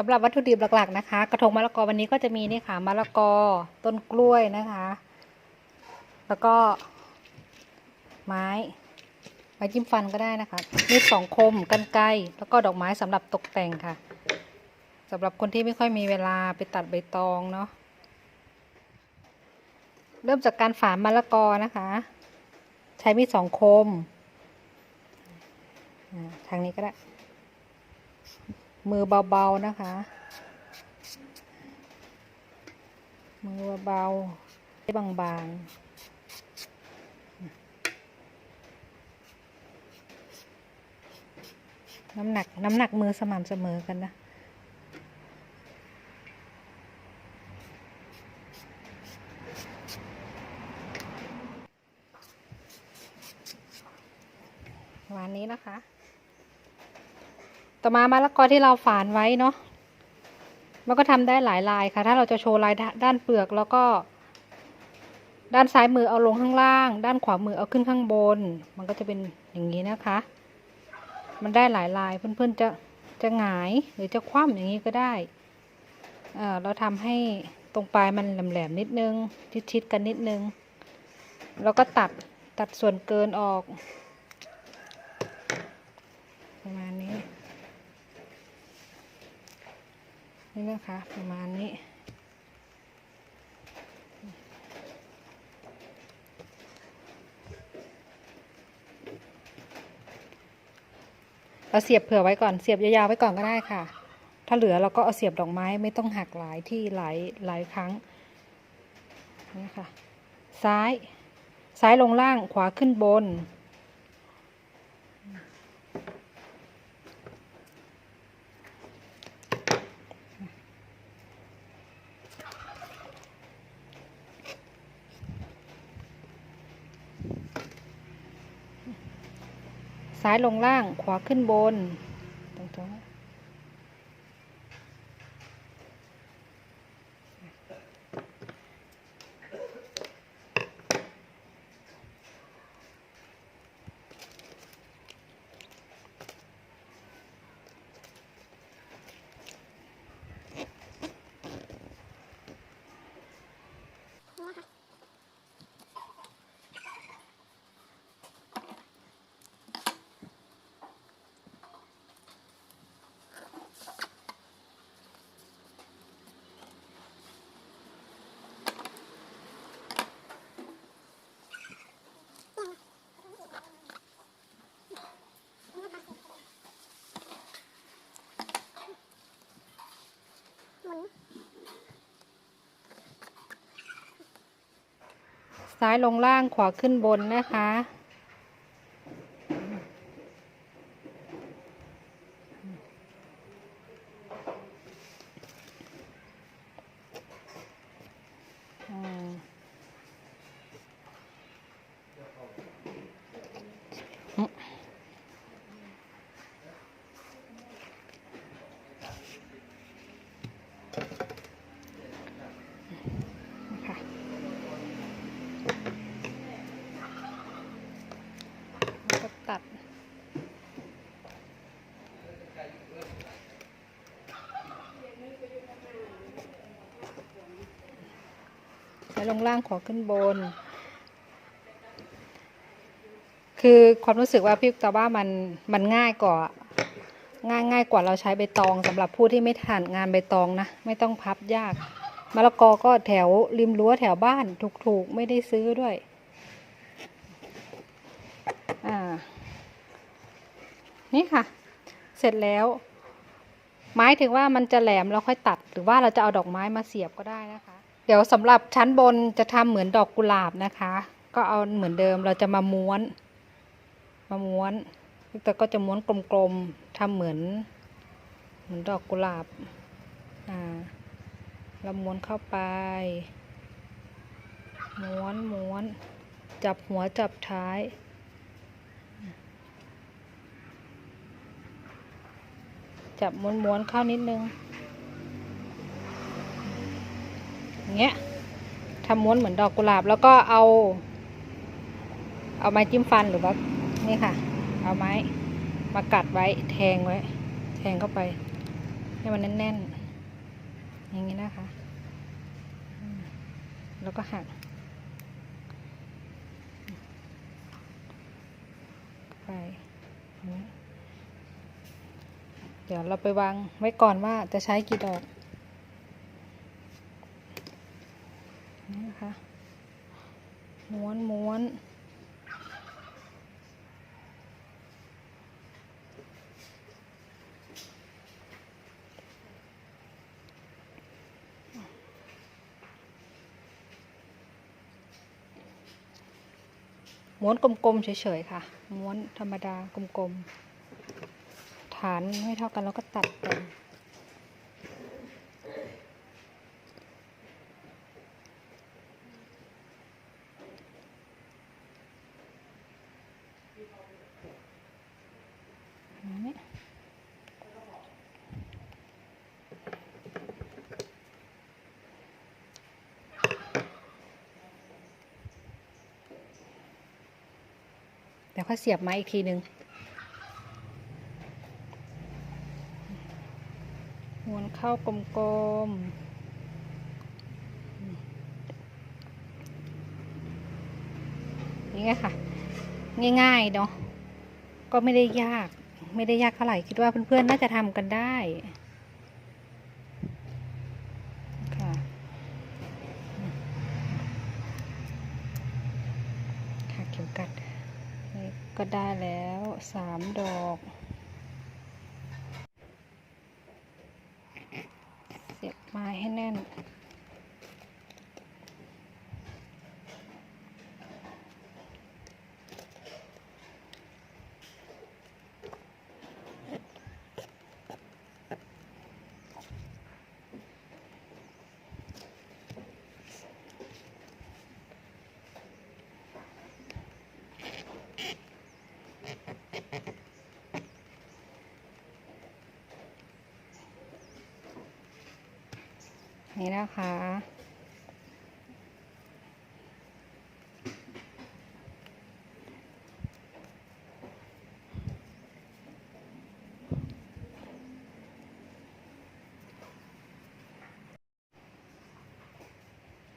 สำหรับวัตถุดิบหลักๆนะคะ กระทงมะละกอวันนี้ก็จะมีนี่ค่ะมะละกอต้นกล้วยนะคะ แล้วก็ไม้ไม้จิ้มฟันก็ได้นะคะมีดสองคมกันไกแล้วก็ดอกไม้สำหรับตกแต่งค่ะสำหรับคนที่ไม่ค่อยมีเวลาไปตัดใบตองเนาะเริ่มจากการฝานมะละกอนะคะ ใช้มีดสองคมทางนี้ก็ได้ มือเบาๆนะคะ มือเบาๆให้บางๆน้ำหนัก น้ำหนักมือสม่ำเสมอกันนะประมาณนี้นะคะ ต่อมามะละกอที่เราฝานไว้เนาะมันก็ทำได้หลายลายค่ะ ถ้าเราจะโชว์ลายด้าด้านเปลือกแล้วก็ ด้านซ้ายมือเอาลงข้างล่าง ด้านขวามือเอาขึ้นข้างบน มันก็จะเป็นอย่างนี้นะคะ มันได้หลายลายเพื่อนๆจะจะหงายหรือจะคว่ำอย่างนี้ก็ได้เอ่อเราทำให้ตรงปลายมันแหลมๆนิดนึงชิดๆกันนิดนึง แล้วก็ตัดตัดส่วนเกินออก ประมาณนี้ นี่นะคะ ประมาณนี้ เราเสียบเผื่อไว้ก่อน เสียบยาวๆไว้ก่อนก็ได้ค่ะ ถ้าเหลือเราก็เอาเสียบดอกไม้ไม่ต้องหักหลายที่หลายหลายครั้งนี่ค่ะ ซ้าย ซ้ายลงล่าง ขวาขึ้นบน ซ้ายลงล่าง ขวาขึ้นบน ตรงๆ ซ้ายลงล่างขวาขึ้นบนนะคะ ใช้ลงล่างขอขึ้นบน คือความรู้สึกว่าพี่ตาว่ามันมันง่ายกว่าง่ายง่ายกว่าเราใช้ใบตองสำหรับผู้ที่ไม่ถนัดงานใบตองนะ ไม่ต้องพับยากมะละกอก็แถวริมรั้วแถวบ้านถูกๆไม่ได้ซื้อด้วยอ่านี่ค่ะ เสร็จแล้วหมายถึงว่ามันจะแหลมเราค่อยตัด หรือว่าเราจะเอาดอกไม้มาเสียบก็ได้นะคะ เดี๋ยวสำหรับชั้นบนจะทำเหมือนดอกกุหลาบนะคะ ก็เอาเหมือนเดิมเราจะมาม้วน มาม้วนแต่ก็จะม้วนกลมๆทำเหมือน เหมือนดอกกุหลาบอ่าเราม้วนเข้าไป ม้วนม้วน จับหัวจับท้ายจับม้วนๆเข้านิดนึง อย่างเงี้ยทำม้วนเหมือนดอกกุหลาบ แล้วก็เอา เอาไม้จิ้มฟันหรือว่านี่ค่ะ เอาไม้มากัดไว้แทงไว้ แทงเข้าไป ให้มันแน่นๆ อย่างนี้นะคะ แล้วก็หักไปเดี๋ยวเราไปวางไว้ก่อนว่าจะใช้กี่ดอก นี่นะคะม้วนม้วนม้วนกลมๆเฉยๆค่ะ ม้วนธรรมดากลมๆ ฐานไม่เท่ากันแล้วก็ตัดแต่ง อย่างนี้เดี๋ยวค่อยเสียบไม้อีกทีหนึ่งม้วนเข้ากลมๆอย่างค่ะ ง่ายๆเนาะก็ไม่ได้ยาก ไม่ได้ยากเท่าไหร่คิดว่าเพื่อนๆน่าจะทำกันได้ค่ะเข็มกัดก็ได้แล้วสามดอก เสียบไม้ให้แน่น นี่นะคะ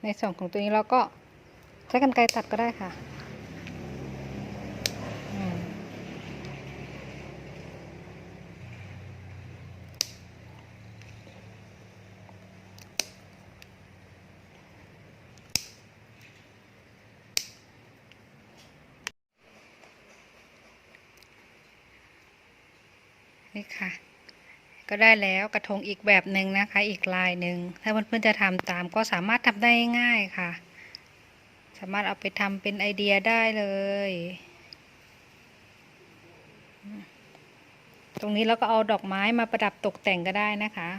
ในส่วนของตัวนี้เราก็ใช้กันไกรตัดก็ได้ค่ะ นี่ค่ะ ก็ได้แล้วกระทงอีกแบบหนึ่งนะคะ อีกลายหนึ่งถ้าเพื่อนๆจะทำตามก็สามารถทำได้ง่ายๆค่ะ สามารถเอาไปทำเป็นไอเดียได้เลย ตรงนี้เราก็เอาดอกไม้มาประดับตกแต่งก็ได้นะคะ